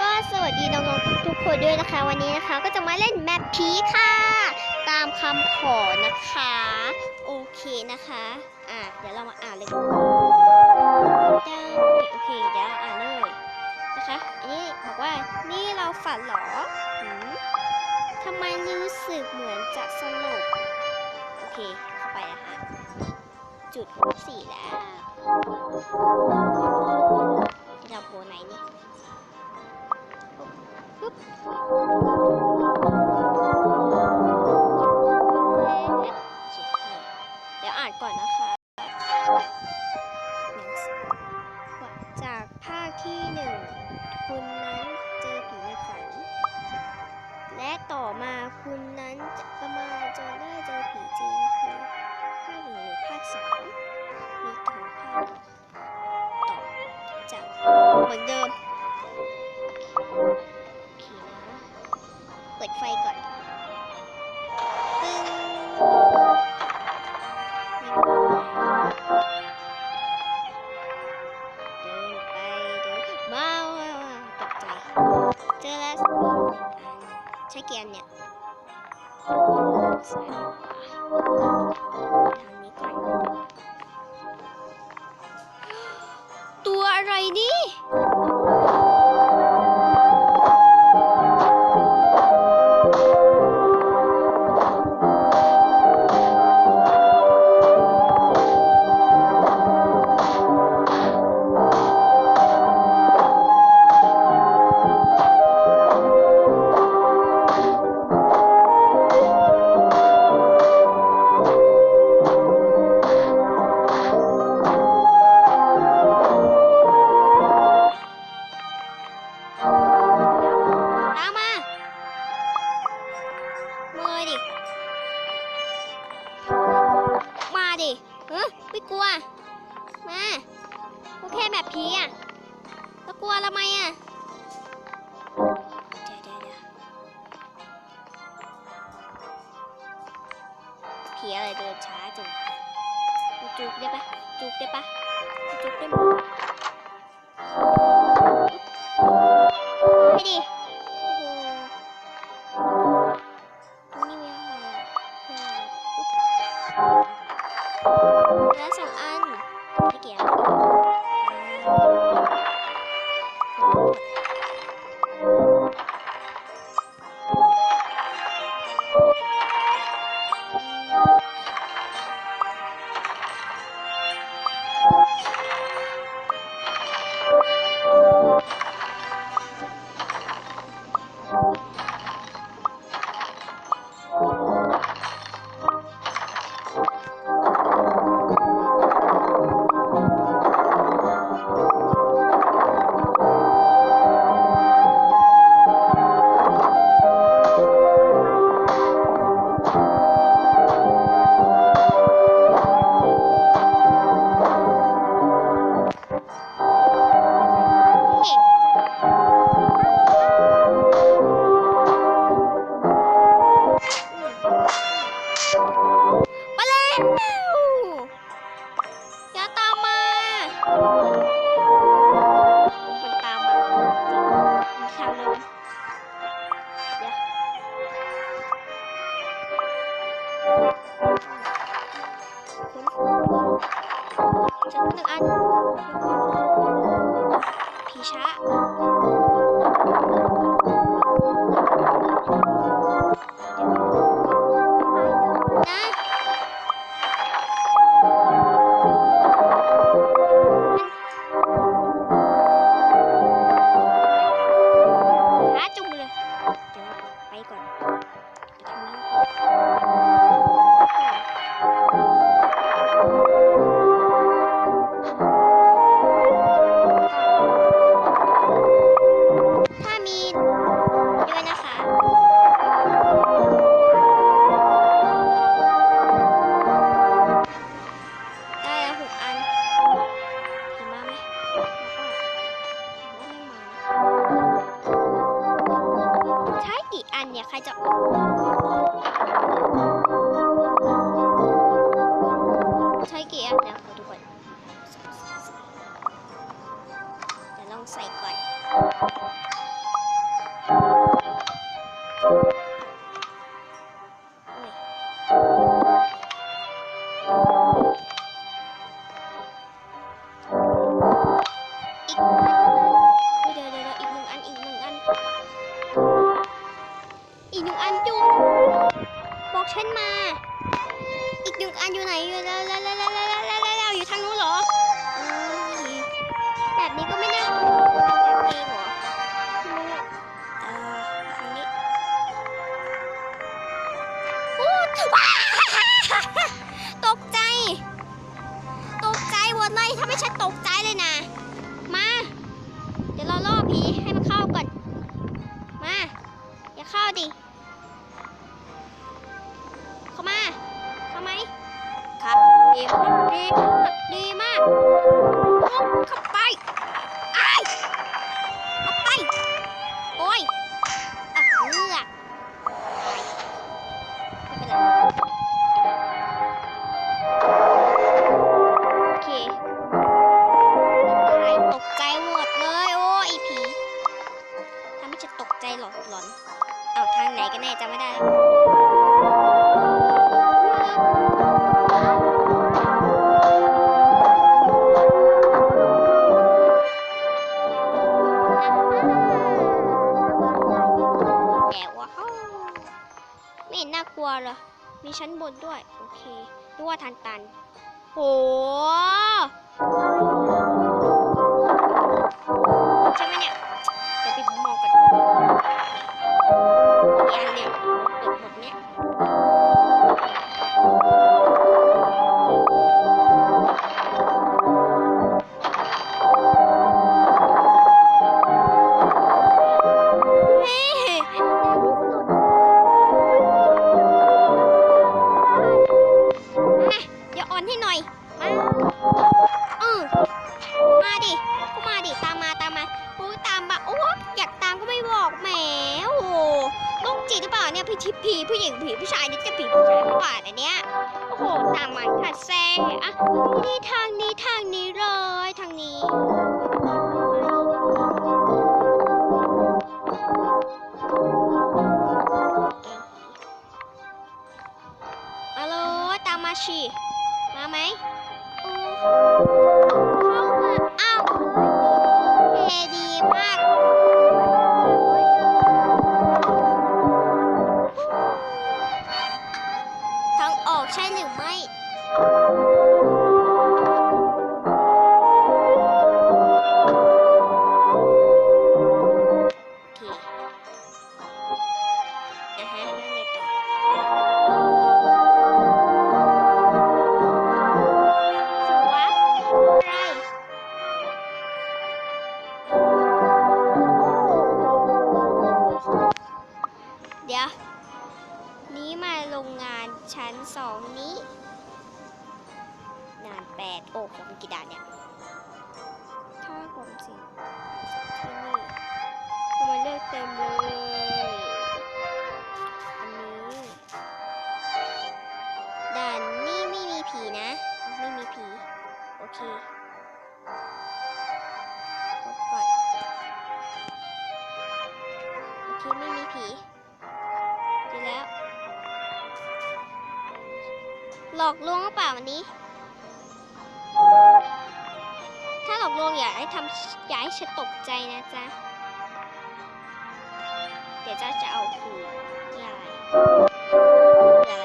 ก็สวัสดีน้องๆทุกๆคนด้วยนะคะ วันนี้นะคะก็จะมาเล่นแมปผีค่ะ ตามคำขอนะคะ โอเคนะคะ อะเดี๋ยวเรามาอ่านเลยได้โอเคเดี๋ยวอ่านเลยนะคะอันนี้บอกว่านี่เราฝันเหรอทำไมรู้สึกเหมือนจะสลบโอเคเข้าไปนะคะจุดสี่แล้ว เราโบไหนนี่ปึ๊บเดี๋ยวอ่านก่อนนะคะ จากภาคที่หนึ่งคุณนั้นเจอผีในฝัน และต่อมาคุณนั้นจะประมาณจะได้เจอผีจริงคือภาคหนึ่งหรือภาคสอง เหมือนเดิมเปิดไฟก่อน ล้วกลัวทำไมอะเดี๋ยวเดี๋ยวเดี๋ยวผีอะไรเดินช้าจังจุกได้ปะจุกได้ปะจุกได้ไหมไปดินี้มีอะไรอะ ตกใจ ตกใจหมดเลยถ้าไม่ใช่ตกใจ มีชั้นบนด้วย โอเคด้วยทานตัน โห ฮัลโหลตามมาชีมาไหมอ้าวโอเคดีมากทางออกใช่หรือไม่ อกลวงหรือเปล่าวันนี้ ถ้าหลอกลวงอย่าให้ทำอย่าให้ฉันตกใจนะจ๊ะ เดี๋ยวจ้าจะเอาคืนยายอะไร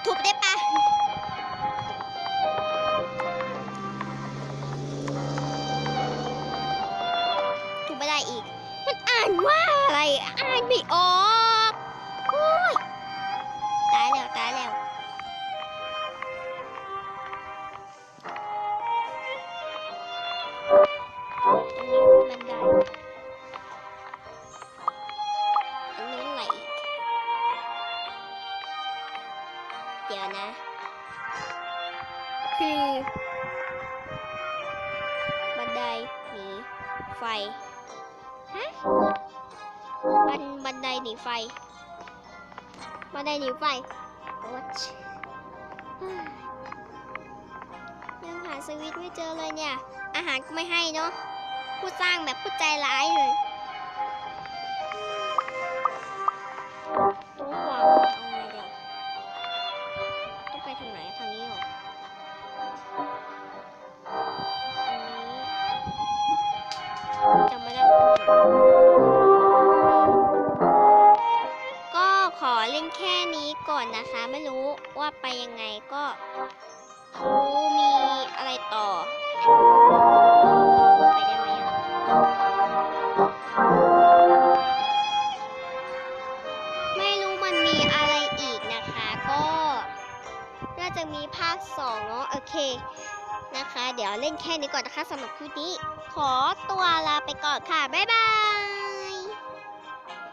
トップで ไฟ ฮะ บันบันไดหนีไฟ บันไดหนีไฟโอ๊ชยังหาสวิตไม่เจอเลยเนี่ย อาหารก็ไม่ให้เนาะ ผู้สร้างแบบผู้ใจร้ายเลย